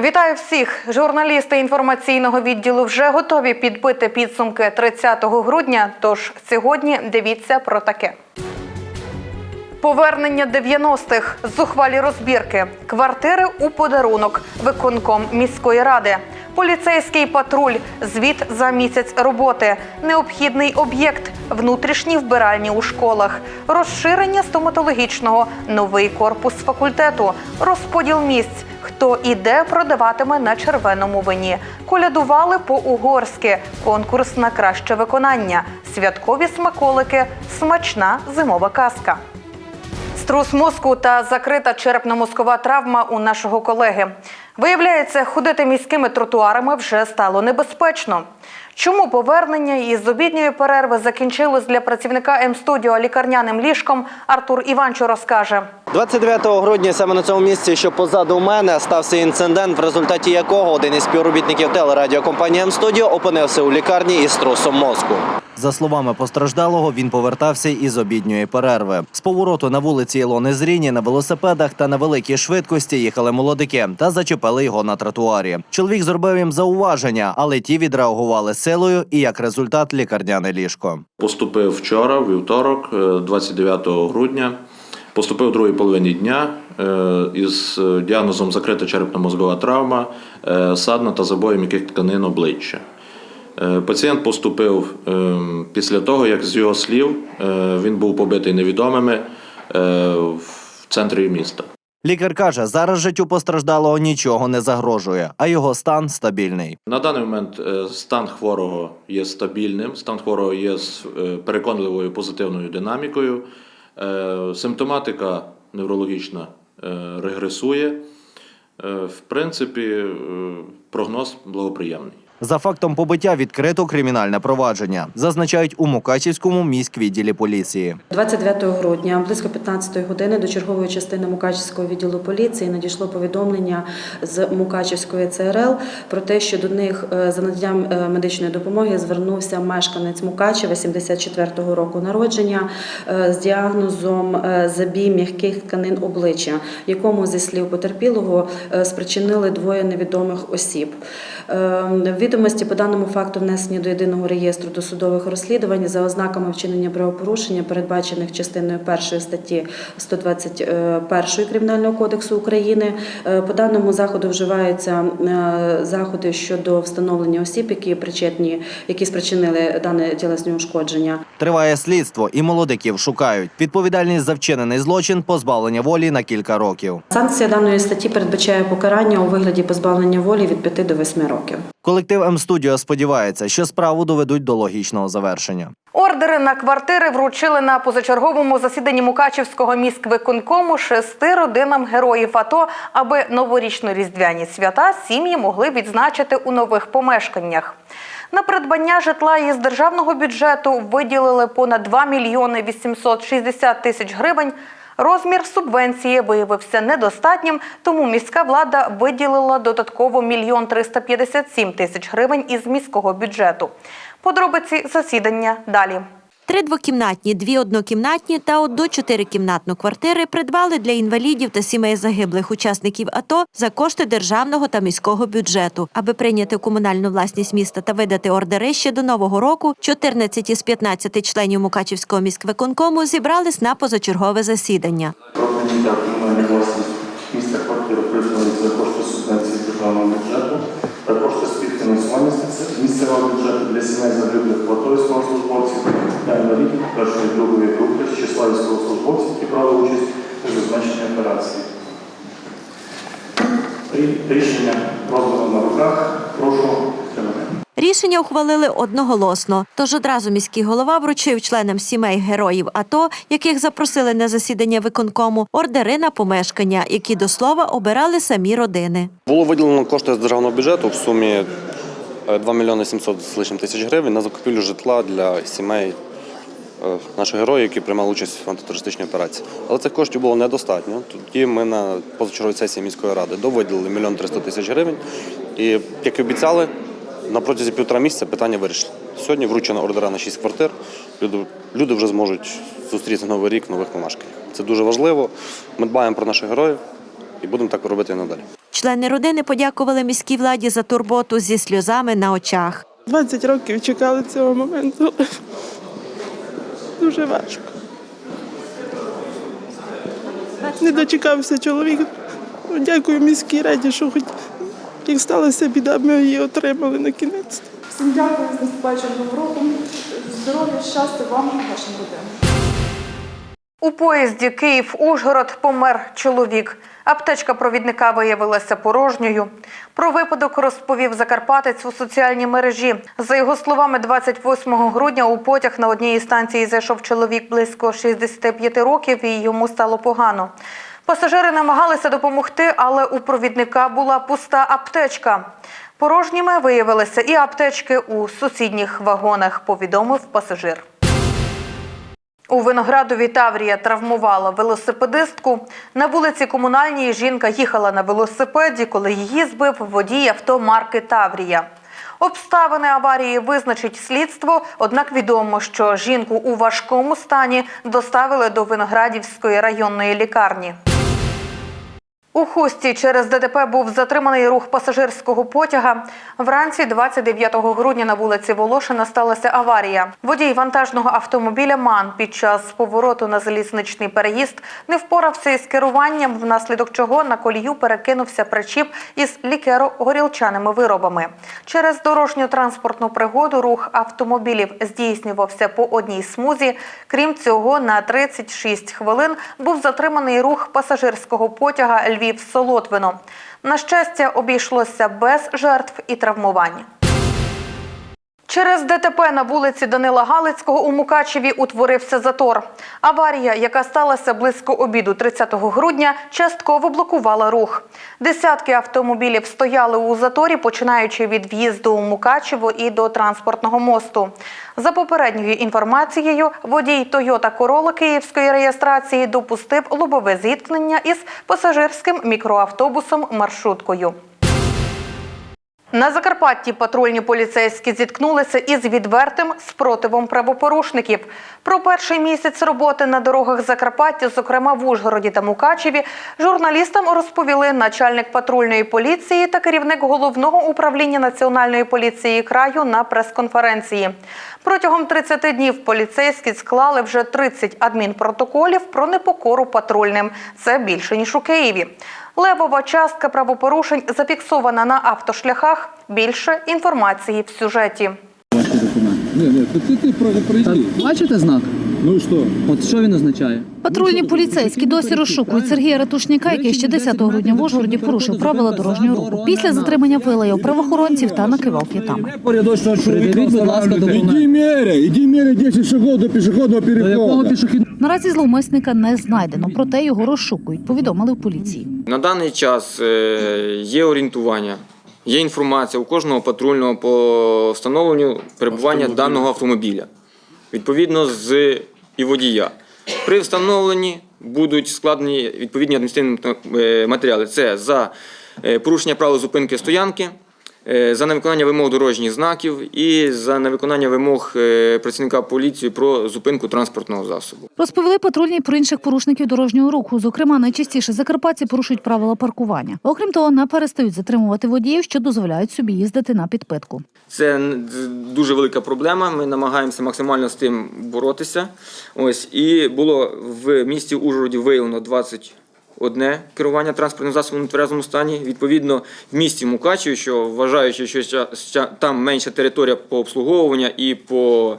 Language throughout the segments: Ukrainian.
Вітаю всіх! Журналісти інформаційного відділу вже готові підбити підсумки 30 грудня. Тож сьогодні дивіться про таке. Повернення 90-х, зухвалі розбірки, квартири у подарунок, виконком міської ради, поліцейський патруль, звіт за місяць роботи, необхідний об'єкт, внутрішні вбиральні у школах, розширення стоматологічного, новий корпус факультету, розподіл місць. Хто і де продаватиме на червоному вині? Колядували по-угорськи. Конкурс на краще виконання, святкові смаколики, смачна зимова казка. Струс мозку та закрита черепно-мозкова травма у нашого колеги. Виявляється, ходити міськими тротуарами вже стало небезпечно. Чому повернення із обідньої перерви закінчилось для працівника М-студіо лікарняним ліжком, Артур Іванчо розкаже. 29 грудня саме на цьому місці, що позаду мене, стався інцидент, в результаті якого один із співробітників телерадіокомпанії М-студіо опинився у лікарні із трусом мозку. За словами постраждалого, він повертався із обідньої перерви. З повороту на вулиці Ілони Зріні на велосипедах та на великій швидкості їхали молодики та зачепили його на тротуарі. Чоловік зробив їм зауваження, але ті відреагували силою і як результат лікарняне ліжко. Поступив вчора, вівторок, е, 29 грудня. Поступив в другій половині дня е, із е, діагнозом закрита черепно-мозгова травма, е, садна та забої м'яких тканин обличчя. Е, Пацієнт поступив е, після того, як з його слів е, він був побитий невідомими е, в центрі міста. Лікар каже, зараз життю постраждалого нічого не загрожує, а його стан стабільний. На даний момент е, стан хворого є стабільним, стан хворого є з е, переконливою позитивною динамікою. Е, Симптоматика неврологічна регресує. В принципі, прогноз благоприємний. За фактом побиття відкрито кримінальне провадження, зазначають у Мукачівському міськвідділі поліції. 29 грудня близько 15 години до чергової частини Мукачівського відділу поліції надійшло повідомлення з Мукачівської ЦРЛ про те, що до них е, за наданням е, медичної допомоги звернувся мешканець Мукачева 74-го року народження е, з діагнозом забій м'яких тканин обличчя, якому зі слів потерпілого спричинили двоє невідомих осіб. Е, Відомості по даному факту внесені до єдиного реєстру досудових розслідувань за ознаками вчинення правопорушення, передбачених частиною 1 статті 121 Кримінального кодексу України. Е, По даному заходу вживаються е, заходи щодо встановлення осіб, які причетні, які спричинили дане тілесне ушкодження. Триває слідство, і молодиків шукають. Відповідальність за вчинений злочин позбавлення волі на кілька років. Санкція даної статті передбачає покарання у вигляді позбавлення волі від 5 до 8 років. Колектив М-студіо сподівається, що справу доведуть до логічного завершення. Ордери на квартири вручили на позачерговому засіданні Мукачівського міськвиконкому шести родинам героїв АТО, аби новорічно-різдвяні свята сім'ї могли відзначити у нових помешканнях. На придбання житла із державного бюджету виділили понад 2 мільйони 860 тисяч гривень. Розмір субвенції виявився недостатнім, тому міська влада виділила додатково мільйон 357 тисяч гривень із міського бюджету. Подробиці засідання далі. Три двокімнатні, дві однокімнатні та одну чотирикімнатну квартири придбали для інвалідів та сімей загиблих учасників АТО за кошти державного та міського бюджету. Аби прийняти комунальну власність міста та видати ордери ще до нового року, 14 із 15 членів Мукачівського міськвиконкому зібрались на позачергове засідання. Кошти субвенції державного бюджету місцевого бюджету для сімей загиблих АТО військовослужбовців та інвалідів першої і другої групи з числа військовослужбовців, які брали участь у зазначеній операції. Рішення роздано на руках. Прошу підтримати. Рішення ухвалили одноголосно. Тож одразу міський голова вручив членам сімей героїв АТО, яких запросили на засідання виконкому, ордери на помешкання, які до слова обирали самі родини. Було виділено кошти з державного бюджету в сумі е, 2 мільйони 700 з лишнім тисяч гривень на закупівлю житла для сімей е, наших героїв, які приймали участь в антитерористичній операції. Але цих коштів було недостатньо. Тоді ми на позачерговій сесії міської ради довиділили мільйон 300 тисяч гривень. І, як і обіцяли, на протязі півтора місяця питання вирішили. Сьогодні вручено ордера на 6 квартир. Люди, люди вже зможуть зустріти новий рік в нових помешканнях. Це дуже важливо. Ми дбаємо про наших героїв і будемо так робити і надалі. Члени родини подякували міській владі за турботу зі сльозами на очах. 20 років чекали цього моменту. Дуже важко. Не дочекався чоловік. Дякую міській раді, що хоч як сталася біда, ми її отримали на кінець. Всім дякую з наступаючим роком. Здоров'я, щастя вам і вашим родинам. У поїзді Київ-Ужгород помер чоловік. Аптечка провідника виявилася порожньою. Про випадок розповів Закарпатець у соціальній мережі. За його словами, 28 грудня у потяг на одній із станцій зайшов чоловік близько 65 років і йому стало погано. Пасажири намагалися допомогти, але у провідника була пуста аптечка. Порожніми виявилися і аптечки у сусідніх вагонах, повідомив пасажир. У Виноградові Таврія травмувала велосипедистку. На вулиці Комунальній жінка їхала на велосипеді, коли її збив водій авто марки Таврія. Обставини аварії визначить слідство, однак відомо, що жінку у важкому стані доставили до Виноградівської районної лікарні. У Хусті через ДТП був затриманий рух пасажирського потяга. Вранці 29 грудня на вулиці Волошина сталася аварія. Водій вантажного автомобіля МАН під час повороту на залізничний переїзд не впорався із керуванням, внаслідок чого на колію перекинувся причіп із лікеро-горілчаними виробами. Через дорожньо-транспортну пригоду рух автомобілів здійснювався по одній смузі. Крім цього, на 36 хвилин був затриманий рух пасажирського потяга Львів-Солотвино. На щастя, обійшлося без жертв і травмувань. Через ДТП на вулиці Данила Галицького у Мукачеві утворився затор. Аварія, яка сталася близько обіду 30 грудня, частково блокувала рух. Десятки автомобілів стояли у заторі, починаючи від в'їзду у Мукачево і до транспортного мосту. За попередньою інформацією, водій Тойота Корола київської реєстрації допустив лобове зіткнення із пасажирським мікроавтобусом маршруткою. На Закарпатті патрульні поліцейські зіткнулися із відвертим спротивом правопорушників. Про перший місяць роботи на дорогах Закарпаття, зокрема в Ужгороді та Мукачеві, журналістам розповіли начальник патрульної поліції та керівник головного управління національної поліції краю на прес-конференції. Протягом 30 днів поліцейські склали вже 30 адмінпротоколів про непокору патрульним. Це більше ніж у Києві. Левова частка правопорушень зафіксована на автошляхах. Більше інформації в сюжеті. Ні, ні, ти, ти, ти пройди, пройди. Бачите знак? Ну і що? От що він означає? Патрульні поліцейські досі розшукують Сергія Ратушняка, який ще 10 грудня в Ужгороді порушив правила дорожнього руху. Після затримання вилаяв правоохоронців та накивав п'ятами. Придивіть, будь ласка. Іди міряй, іди міряй 10 шагов до пішохідного переходу. Наразі зловмисника не знайдено, проте його розшукують. Повідомили в поліції. На даний час е, є орієнтування, є інформація у кожного патрульного по встановленню перебування даного автомобіля, відповідно з і водія. При встановленні будуть складені відповідні адміністративні е, матеріали. Це за е, порушення правил зупинки стоянки, за невиконання вимог дорожніх знаків і за невиконання вимог е, працівника поліції про зупинку транспортного засобу. Розповіли патрульні про інших порушників дорожнього руху. Зокрема, найчастіше закарпатці порушують правила паркування. Окрім того, не перестають затримувати водіїв, що дозволяють собі їздити на підпитку. Це дуже велика проблема. Ми намагаємося максимально з тим боротися. Ось і було в місті Ужгороді виявлено 21 керування транспортним засобом у нетверезому стані. Відповідно, в місті Мукачеві, що вважаючи, що там менша територія по обслуговуванню і по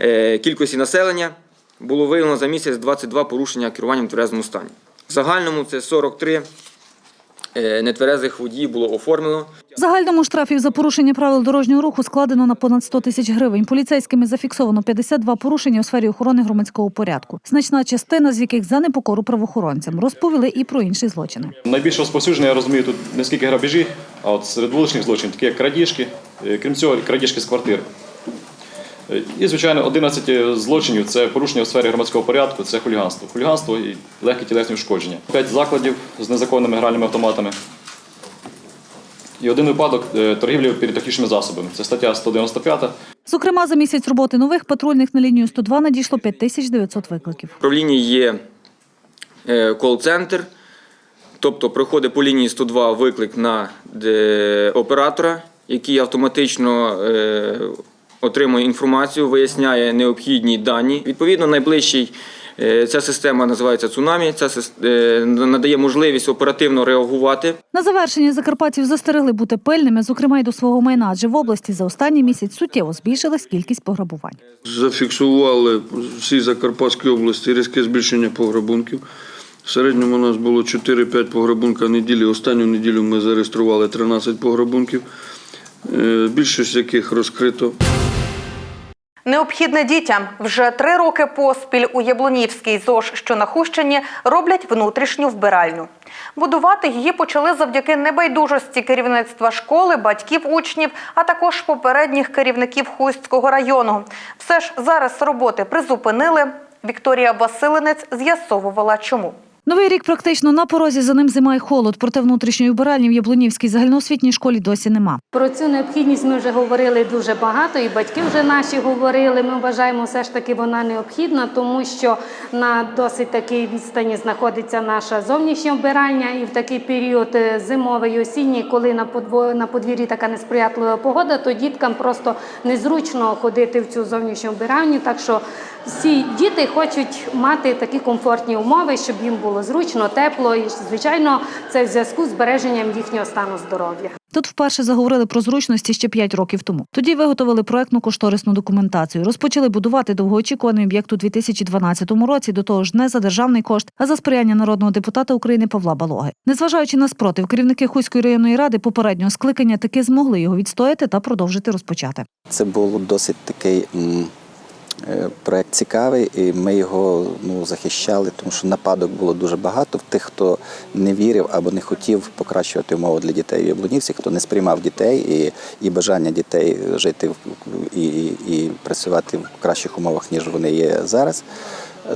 е, кількості населення, було виявлено за місяць 22 порушення керування в тверезому стані. В загальному це 43 е, нетверезих водіїв було оформлено. В загальному штрафів за порушення правил дорожнього руху складено на понад 100 тисяч гривень. Поліцейськими зафіксовано 52 порушення у сфері охорони громадського порядку. Значна частина з яких за непокору правоохоронцям розповіли і про інші злочини. Найбільш розповсюдження, я розумію, тут не скільки грабежі, а от серед вуличних злочинів, такі як крадіжки, е, крім цього, крадіжки з квартир. І, звичайно, 11 злочинів це порушення у сфері громадського порядку, це хуліганство. Хуліганство і легкі тілесні ушкодження. П'ять закладів з незаконними гральними автоматами. І один випадок е, торгівлі піротехнічними засобами. Це стаття 195. Зокрема, за місяць роботи нових патрульних на лінію 102 надійшло 5900 викликів. В управлінні є е, кол-центр, Тобто проходить по лінії 102 виклик на оператора, який автоматично е, отримує інформацію, виясняє необхідні дані. Відповідно, найближчий е, ця система називається цунамі. Ця е, надає можливість оперативно реагувати. На завершення закарпатців застерегли бути пильними, зокрема й до свого майна, адже в області за останній місяць суттєво збільшилась кількість пограбувань. Зафіксували в всій Закарпатській області різке збільшення пограбунків. В середньому у нас було 4-5 пограбунка неділі. Останню неділю ми зареєстрували 13 пограбунків, більшість з яких розкрито. Необхідне дітям вже три роки поспіль у Яблунівській ЗОЖ, що на Хущині, роблять внутрішню вбиральню. Будувати її почали завдяки небайдужості керівництва школи, батьків учнів, а також попередніх керівників Хуського району. Все ж зараз роботи призупинили. Вікторія Василинець з'ясовувала, чому. Новий рік практично на порозі за ним зима і холод, проте внутрішньої вбиральні в Яблунівській загальноосвітній школі досі нема. Про цю необхідність ми вже говорили дуже багато, і батьки вже наші говорили. Ми вважаємо, все ж таки вона необхідна, тому що на досить такій відстані знаходиться наша зовнішня вбиральня, і в такий період е, зимовий осінній, коли на подвір'ї така несприятлива погода, то діткам просто незручно ходити в цю зовнішню вбиральню. Так що всі діти хочуть мати такі комфортні умови, щоб їм було зручно, тепло, і звичайно, це в зв'язку з збереженням їхнього стану здоров'я. Тут вперше заговорили про зручності ще 5 років тому. Тоді виготовили проектну кошторисну документацію. Розпочали будувати довгоочікуваний об'єкт у 2012 році, до того ж не за державний кошт, а за сприяння народного депутата України Павла Балоги. Незважаючи на спротив, керівники Хуської районної ради попереднього скликання таки змогли його відстояти та продовжити розпочати. Це був досить такий проект цікавий, і ми його ну, захищали, тому що нападок було дуже багато в тих, хто не вірив або не хотів покращувати умови для дітей в Яблунівці, хто не сприймав дітей і, і бажання дітей жити і, і, і працювати в кращих умовах, ніж вони є зараз.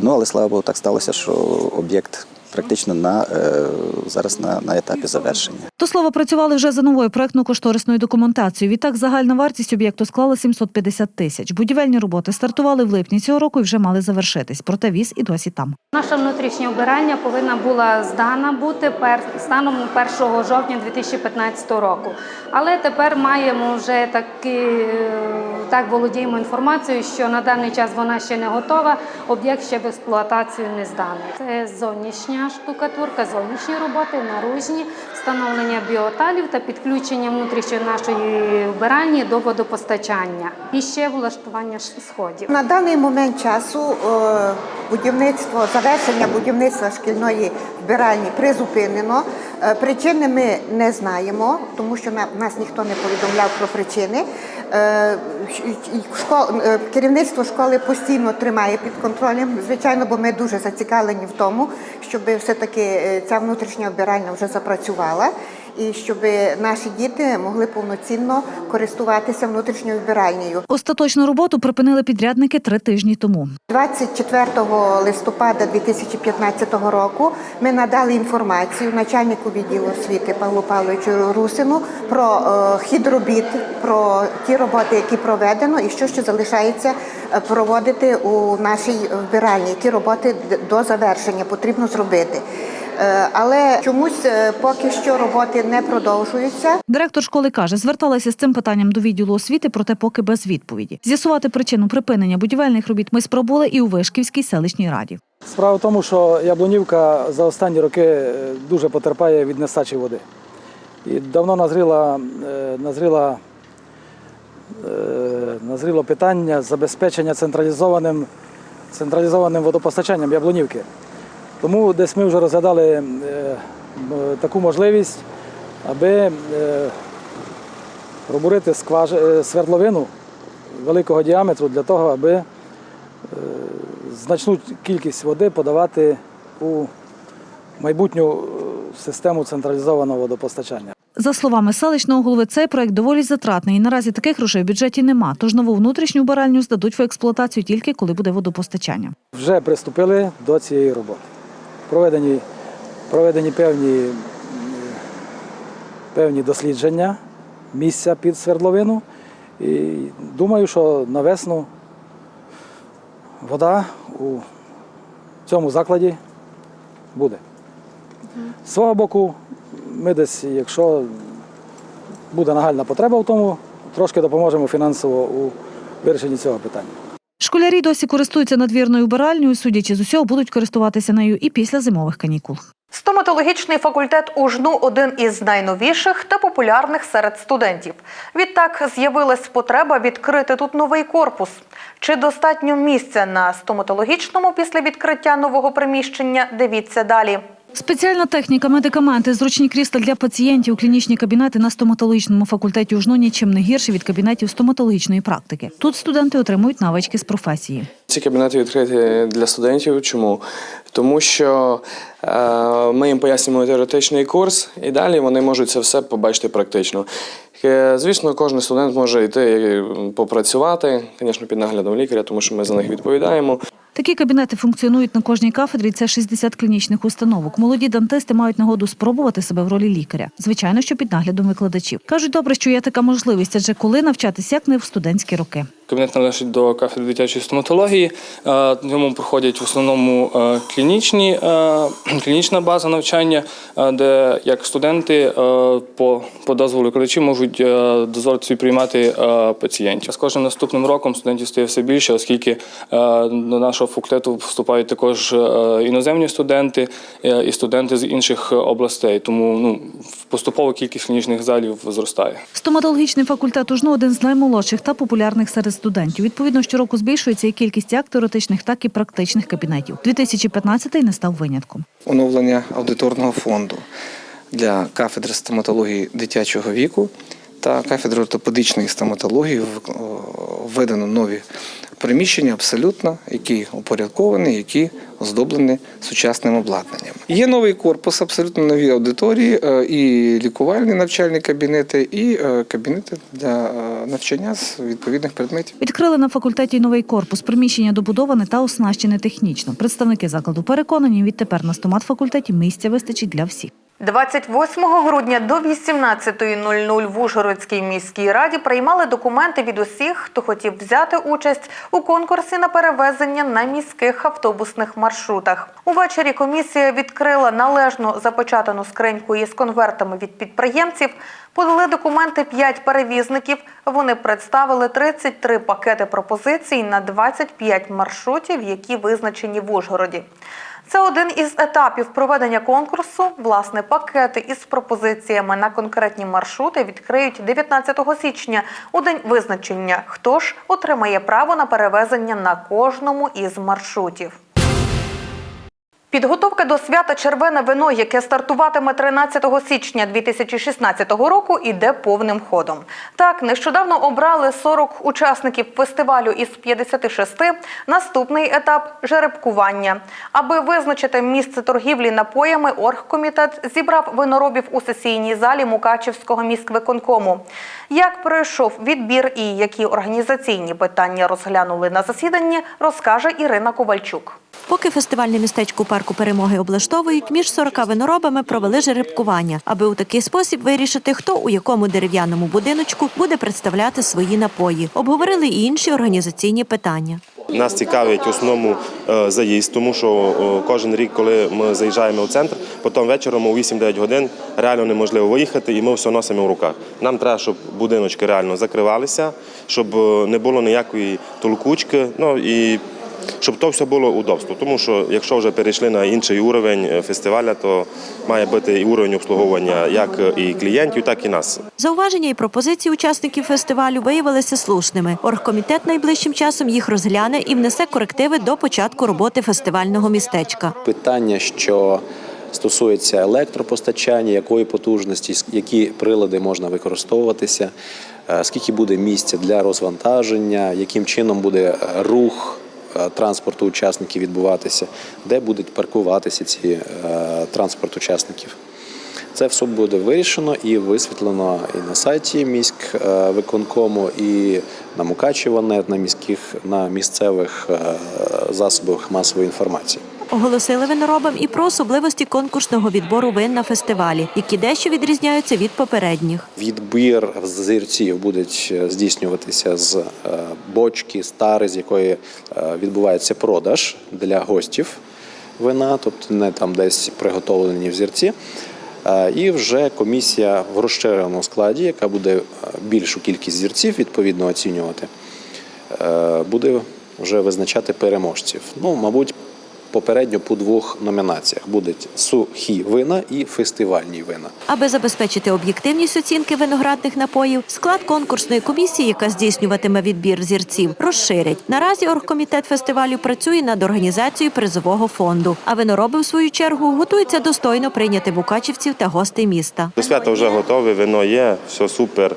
Ну але слава Богу, так сталося, що об'єкт практично на е, зараз на, на етапі завершення. До слова, працювали вже за новою проектно-кошторисною документацією. Відтак загальна вартість об'єкту склала 750 тисяч. Будівельні роботи стартували в липні цього року і вже мали завершитись. Проте віз і досі там. Наша внутрішня вбиральня повинна була здана бути пер- станом 1 жовтня 2015 року. Але тепер маємо вже таки е, так володіємо інформацією, що на даний час вона ще не готова. Об'єкт ще в експлуатацію не зданий. Це зовнішня штукатурка, зовнішні роботи, наружні, встановлення біоталів та підключення внутрішньої нашої вбиральні до водопостачання. І ще влаштування сходів. На даний момент часу е, будівництво, завершення будівництва шкільної вбиральні призупинено. Е, Причини ми не знаємо, тому що нас ніхто не повідомляв про причини. Е, Керівництво школи постійно тримає під контролем, звичайно, бо ми дуже зацікавлені в тому, щоб все-таки е, ця внутрішня вбиральня вже запрацювала і щоб наші діти могли повноцінно користуватися внутрішньою вбиральнею. Остаточну роботу припинили підрядники три тижні тому. 24 листопада 2015 року ми надали інформацію начальнику відділу освіти Павлу Павловичу Русину про е, хід робіт, про ті роботи, які проведено, і що ще залишається е, проводити у нашій вбиральні, які роботи до завершення потрібно зробити. Е, Але чомусь е, поки що роботи не продовжуються. Директор школи каже, зверталася з цим питанням до відділу освіти, проте поки без відповіді. З'ясувати причину припинення будівельних робіт ми спробували і у Вишківській селищній раді. Справа в тому, що Яблунівка за останні роки е, дуже потерпає від нестачі води. І давно назріла, назріла, назріло питання забезпечення централізованим, централізованим водопостачанням Яблунівки. Тому десь ми вже розглядали е, таку можливість, аби е, пробурити е, свердловину великого діаметру для того, аби е, значну кількість води подавати у майбутню е, систему централізованого водопостачання. За словами селищного голови, цей проект доволі затратний і наразі таких грошей в бюджеті нема. Тож нову внутрішню баральню здадуть в експлуатацію тільки коли буде водопостачання. Вже приступили до цієї роботи. Проведені, проведені певні, певні дослідження місця під свердловину. І думаю, що на весну вода у цьому закладі буде. З свого боку, ми десь, якщо буде нагальна потреба в тому, трошки допоможемо фінансово у вирішенні цього питання. Школярі досі користуються надвірною вбиральнею, судячи з усього, будуть користуватися нею і після зимових канікул. Стоматологічний факультет УЖНУ один із найновіших та популярних серед студентів. Відтак з'явилась потреба відкрити тут новий корпус. Чи достатньо місця на стоматологічному після відкриття нового приміщення? Дивіться далі. Спеціальна техніка, медикаменти, зручні крісла для пацієнтів, клінічні кабінети на стоматологічному факультеті УЖНУ нічим не гірше від кабінетів стоматологічної практики. Тут студенти отримують навички з професії. Ці кабінети відкриті для студентів. Чому? Тому що е, ми їм пояснюємо теоретичний курс, і далі вони можуть це все побачити практично. Е, Звісно, кожен студент може йти попрацювати, звісно, під наглядом лікаря, тому що ми за них відповідаємо. Такі кабінети функціонують на кожній кафедрі. Це 60 клінічних установок. Молоді дантисти мають нагоду спробувати себе в ролі лікаря. Звичайно, що під наглядом викладачів. кажуть, добре, що є така можливість, адже коли навчатися, як не в студентські роки. Кабінет належить до кафедри дитячої стоматології. В ньому проходять в основному е, клінічні, е, клінічна база навчання, е, де як студенти по, по дозволу викладачів можуть дозволити собі приймати пацієнтів. З кожним наступним роком студентів стає все більше, оскільки до нашого факультету вступають також е, іноземні студенти е, і студенти з інших областей. Тому ну, поступово кількість клінічних залів зростає. Стоматологічний факультет УЖНУ – один з наймолодших та популярних серед студентів. Відповідно, щороку збільшується і кількість як теоретичних, так і практичних кабінетів. 2015-й не став винятком. оновлення аудиторного фонду для кафедри стоматології дитячого віку та кафедри ортопедичної стоматології введено нові приміщення абсолютно, які упорядковані, які оздоблені сучасним обладнанням. Є новий корпус, абсолютно нові аудиторії, е, і лікувальні навчальні кабінети, і е, кабінети для е, навчання з відповідних предметів. Відкрили на факультеті новий корпус. Приміщення добудоване та оснащене технічно. Представники закладу переконані, відтепер на стомат-факультеті місця вистачить для всіх. 28 грудня до 18.00 в Ужгородській міській раді приймали документи від усіх, хто хотів взяти участь у конкурсі на перевезення на міських автобусних маршрутах. Увечері комісія відкрила належно запечатану скриньку із конвертами від підприємців. Подали документи 5 перевізників. Вони представили 33 пакети пропозицій на 25 маршрутів, які визначені в Ужгороді. Це один із етапів проведення конкурсу. Власне, пакети із пропозиціями на конкретні маршрути відкриють 19 січня у день визначення. Хто ж отримає право на перевезення на кожному із маршрутів. Підготовка до свята Червене вино, яке стартуватиме 13 січня 2016 року, іде повним ходом. Так, нещодавно обрали 40 учасників фестивалю із 56. Наступний етап жеребкування. Аби визначити місце торгівлі напоями, оргкомітет зібрав виноробів у сесійній залі Мукачівського міськвиконкому. Як пройшов відбір і які організаційні питання розглянули на засіданні, розкаже Ірина Ковальчук. Поки фестивальне містечко парку перемоги облаштовують, між 40 виноробами провели жеребкування, аби у такий спосіб вирішити, хто у якому дерев'яному будиночку буде представляти свої напої. Обговорили і інші організаційні питання. Нас цікавить основному е, заїзд, тому що е, кожен рік, коли ми заїжджаємо у центр, потім вечором у 8-9 годин реально неможливо виїхати, і ми все носимо в руках. Нам треба, щоб будиночки реально закривалися, щоб е, не було ніякої толкучки. Ну і щоб то все було удобство. Тому що якщо вже перейшли на інший уровень е, фестиваля, то має бути і уровень обслуговування як і клієнтів, так і нас. Зауваження і пропозиції учасників фестивалю виявилися слушними. Оргкомітет найближчим часом їх розгляне і внесе корективи до початку роботи фестивального містечка. Питання, що стосується електропостачання, якої потужності, які прилади можна використовуватися, е, скільки буде місця для розвантаження, яким чином буде е, рух е, транспорту учасників відбуватися, де будуть паркуватися ці е, транспорт учасників. Це все буде вирішено і висвітлено і на сайті міськ е, виконкому, і на Мукачево.нет, на міських на місцевих е, засобах масової інформації. Оголосили виноробам і про особливості конкурсного відбору вин на фестивалі, які дещо відрізняються від попередніх. Відбір зірців буде здійснюватися з е, бочки, стари, з якої е, відбувається продаж для гостів вина, тобто не там десь приготовлені взірці. Е, І вже комісія в розширеному складі, яка буде більшу кількість зірців відповідно оцінювати, буде вже визначати переможців. Ну, мабуть, попередньо по двох номінаціях будуть сухі вина і фестивальні вина. Аби забезпечити об'єктивність оцінки виноградних напоїв, склад конкурсної комісії, яка здійснюватиме відбір зірців, розширять. Наразі оргкомітет фестивалю працює над організацією призового фонду. А винороби, в свою чергу, готуються достойно прийняти мукачівців та гостей міста. До свята вже готове, вино є, все супер,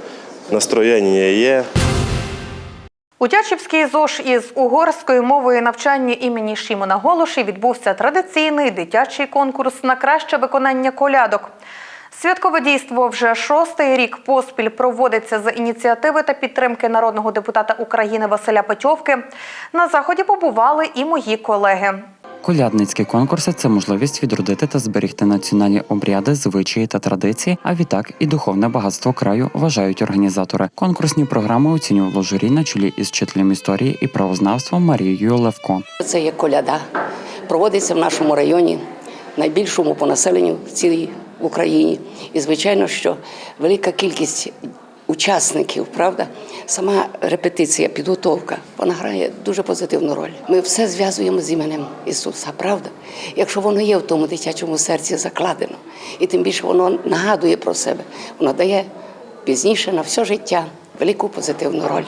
настроєння є. У Тячівській ЗОЖ із угорською мовою навчання імені Шімона Голоші відбувся традиційний дитячий конкурс на краще виконання колядок. Святкове дійство вже шостий рік поспіль проводиться за ініціативи та підтримки народного депутата України Василя Петьовки. На заході побували і мої колеги. Колядницькі конкурси це можливість відродити та зберігти національні обряди, звичаї та традиції, а відтак і духовне багатство краю вважають організатори. Конкурсні програми оцінювало журі на чолі із вчителем історії і правознавства Марією Левко. Це є коляда. Проводиться в нашому районі, найбільшому по населенню в цілій Україні. І звичайно, що велика кількість учасників, правда, сама репетиція, підготовка, вона грає дуже позитивну роль. Ми все зв'язуємо з іменем Ісуса, правда? Якщо воно є в тому дитячому серці закладено, і тим більше воно нагадує про себе, воно дає пізніше на все життя велику позитивну роль.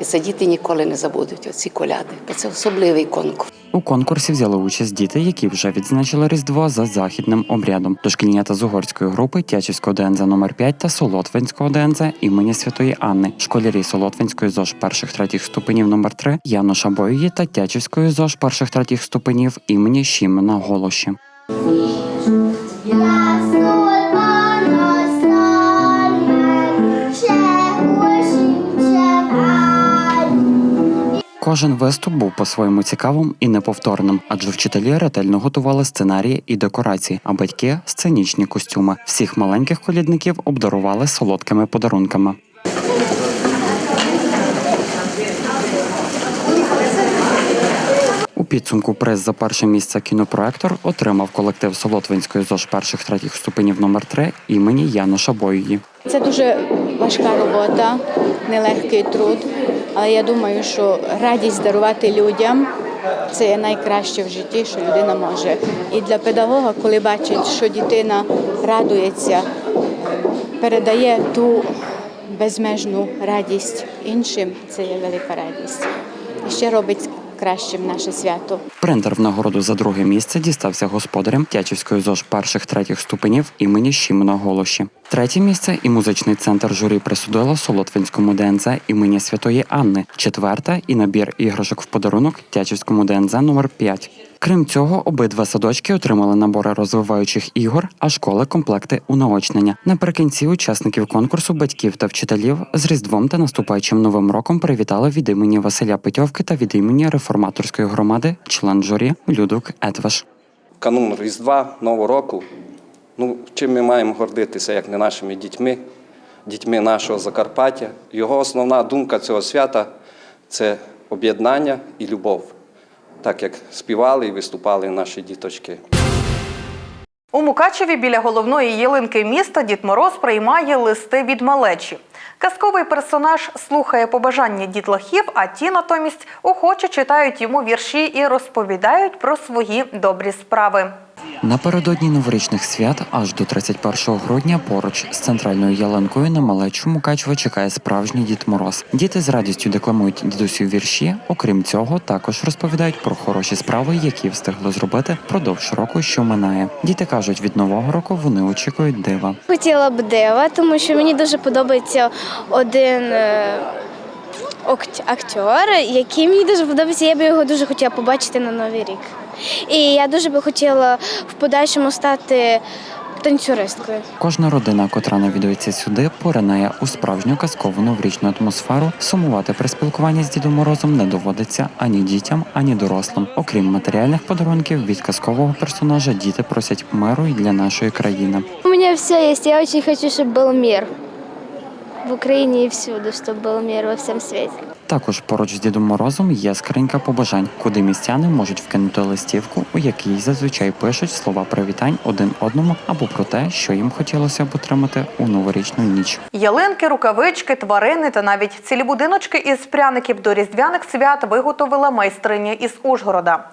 І це діти ніколи не забудуть оці коляди, бо це особливий конкурс. У конкурсі взяли участь діти, які вже відзначили Різдво за західним обрядом. Дошкільнята з угорської групи Тячівського ДНЗ номер 5 та Солотвинського ДНЗ імені Святої Анни, школярі Солотвинської ЗОЖ перших третіх ступенів номер 3 Януша Бойої та Тячівської ЗОЖ перших третіх ступенів імені Шімена Голоші. Кожен виступ був по-своєму цікавим і неповторним, адже вчителі ретельно готували сценарії і декорації, а батьки сценічні костюми. Всіх маленьких колідників обдарували солодкими подарунками. Підсумку приз за перше місце кінопроектор отримав колектив Солотвинської ЗОЖ перших третіх ступенів номер 3 імені Януша Бойої. Це дуже важка робота, нелегкий труд. Але я думаю, що радість дарувати людям це найкраще в житті, що людина може. І для педагога, коли бачить, що дитина радується, передає ту безмежну радість іншим, це є велика радість. І ще робить кращим наше свято. Принтер в нагороду за друге місце дістався господарям Тячівської ЗОЖ перших третіх ступенів імені Шімона Голоші. Третє місце і музичний центр журі присудила Солотвинському ДНЗ імені Святої Анни. Четверте і набір іграшок в подарунок Тячівському ДНЗ номер 5 Крім цього, обидва садочки отримали набори розвиваючих ігор, а школи комплекти унаочнення. Наприкінці учасників конкурсу батьків та вчителів з Різдвом та наступаючим новим роком привітали від імені Василя Петьовки та від імені реформаторської громади член журі Людок Етваш. канун Різдва, Нового року. Ну, чим ми маємо гордитися, як не нашими дітьми, дітьми нашого Закарпаття. Його основна думка цього свята це об'єднання і любов, так як співали і виступали наші діточки. У Мукачеві біля головної ялинки міста Дід Мороз приймає листи від малечі. Казковий персонаж слухає побажання дітлахів, а ті натомість охоче читають йому вірші і розповідають про свої добрі справи. Напередодні новорічних свят аж до 31 грудня поруч з центральною ялинкою на малечу Мукачева чекає справжній Дід Мороз. Діти з радістю декламують дідусю вірші. Окрім цього, також розповідають про хороші справи, які встигли зробити впродовж року, що минає. Діти кажуть, від нового року вони очікують дива. Хотіла б дива, тому що мені дуже подобається один актер, який мені дуже подобається. Я би його дуже хотіла побачити на Новий рік. І я дуже би хотіла в подальшому стати танцюристкою. Кожна родина, котра навідується сюди, поринає у справжню казкову новорічну атмосферу. Сумувати при спілкуванні з Дідом Морозом не доводиться ані дітям, ані дорослим. Окрім матеріальних подарунків, від казкового персонажа діти просять миру і для нашої країни. У меня все есть. Я очень хочу, чтобы был мир в Украине и всюду, чтобы был мир во всем свете. Також поруч з Дідом Морозом є скринька побажань, куди містяни можуть вкинути листівку, у якій зазвичай пишуть слова привітань один одному або про те, що їм хотілося б отримати у новорічну ніч. Ялинки, рукавички, тварини та навіть цілі будиночки із пряників до різдвяних свят виготовила майстриня із Ужгорода.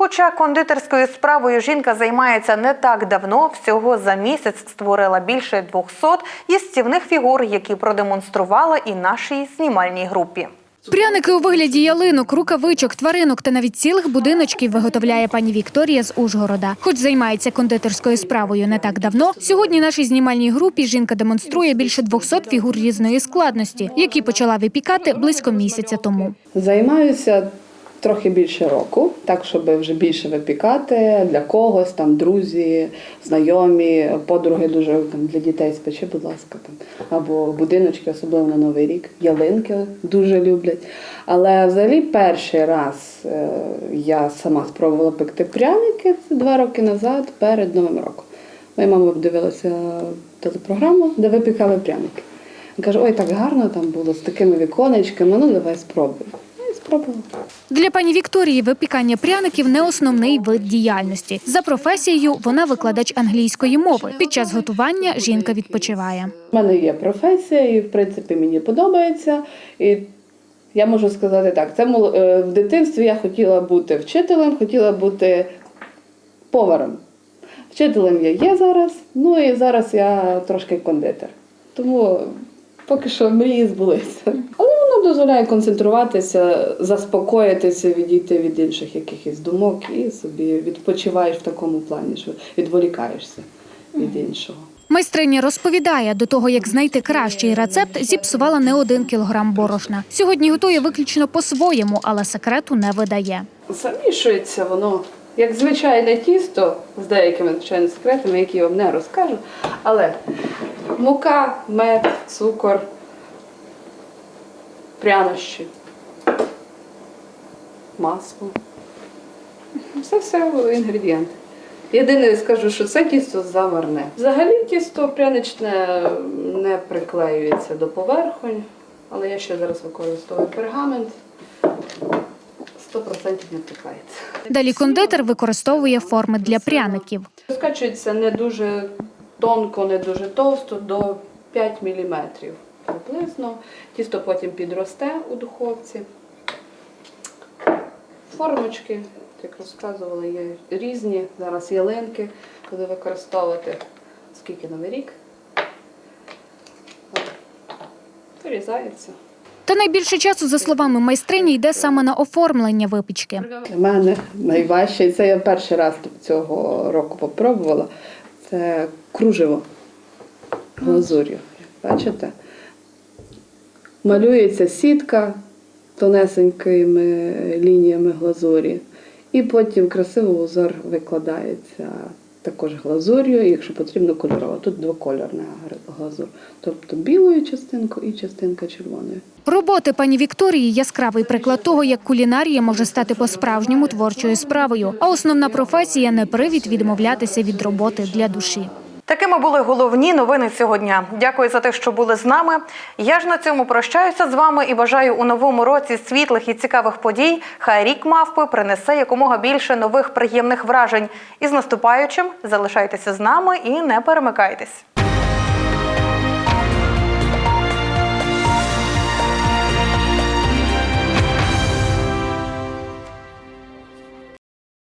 Хоча кондитерською справою жінка займається не так давно, всього за місяць створила більше 200 їстівних фігур, які продемонструвала і нашій знімальній групі. Пряники у вигляді ялинок, рукавичок, тваринок та навіть цілих будиночків виготовляє пані Вікторія з Ужгорода. Хоч займається кондитерською справою не так давно, сьогодні нашій знімальній групі жінка демонструє більше 200 фігур різної складності, які почала випікати близько місяця тому. Займаюся трохи більше року, так щоб вже більше випікати для когось, там друзі, знайомі, подруги дуже там для дітей спечи, будь ласка, там або будиночки, особливо на Новий рік, ялинки дуже люблять. Але взагалі перший раз е, я сама спробувала пекти пряники це два роки назад, перед Новим роком. Моя мама дивилася телепрограму, де випікали пряники. Каже, ой, так гарно там було з такими віконечками, ну давай спробуй. Спробувала. Для пані Вікторії випікання пряників не основний вид діяльності. За професією вона викладач англійської мови. Під час готування жінка відпочиває. У мене є професія, і в принципі мені подобається. І я можу сказати так: це е, в дитинстві я хотіла бути вчителем, хотіла бути поваром. Вчителем я є зараз, ну і зараз я трошки кондитер. Тому поки що мрії збулися. Але дозволяє концентруватися, заспокоїтися, відійти від інших якихось думок і собі відпочиваєш в такому плані, що відволікаєшся від іншого. Майстриня розповідає, до того як знайти кращий рецепт, зіпсувала не один кілограм борошна. Сьогодні готує виключно по-своєму, але секрету не видає. Замішується воно як звичайне тісто з деякими звичайними секретами, які я вам не розкажу. Але мука, мед, цукор, прянощі, масло. Це все інгредієнти. Єдине скажу, що це тісто заварне. Взагалі тісто пряничне не приклеюється до поверхонь, але я ще зараз використовую пергамент. 100% не приклеїться. Далі кондитер використовує форми для пряників. Скачується не дуже тонко, не дуже товсто, до 5 мм приблизно. Тісто потім підросте у духовці. Формочки, як розказували, є різні. Зараз ялинки буду використовувати скільки новий рік. Вирізається. Та найбільше часу, за словами майстрині, йде саме на оформлення випічки. Для мене найважче, і це я перший раз цього року попробувала. Це кружево глазур'ю. Бачите? Малюється сітка тонесенькими лініями глазурі, і потім красиво узор викладається також глазур'ю, якщо потрібно кольорова. Тут двокольорна глазур. Тобто білою частинкою і частинка червоною. Роботи пані Вікторії яскравий приклад того, як кулінарія може стати по-справжньому творчою справою. А основна професія не привід відмовлятися від роботи для душі. Такими були головні новини цього дня. Дякую за те, що були з нами. Я ж на цьому прощаюся з вами і бажаю у новому році світлих і цікавих подій. Хай рік мавпи принесе якомога більше нових приємних вражень. І з наступаючим залишайтеся з нами і не перемикайтесь.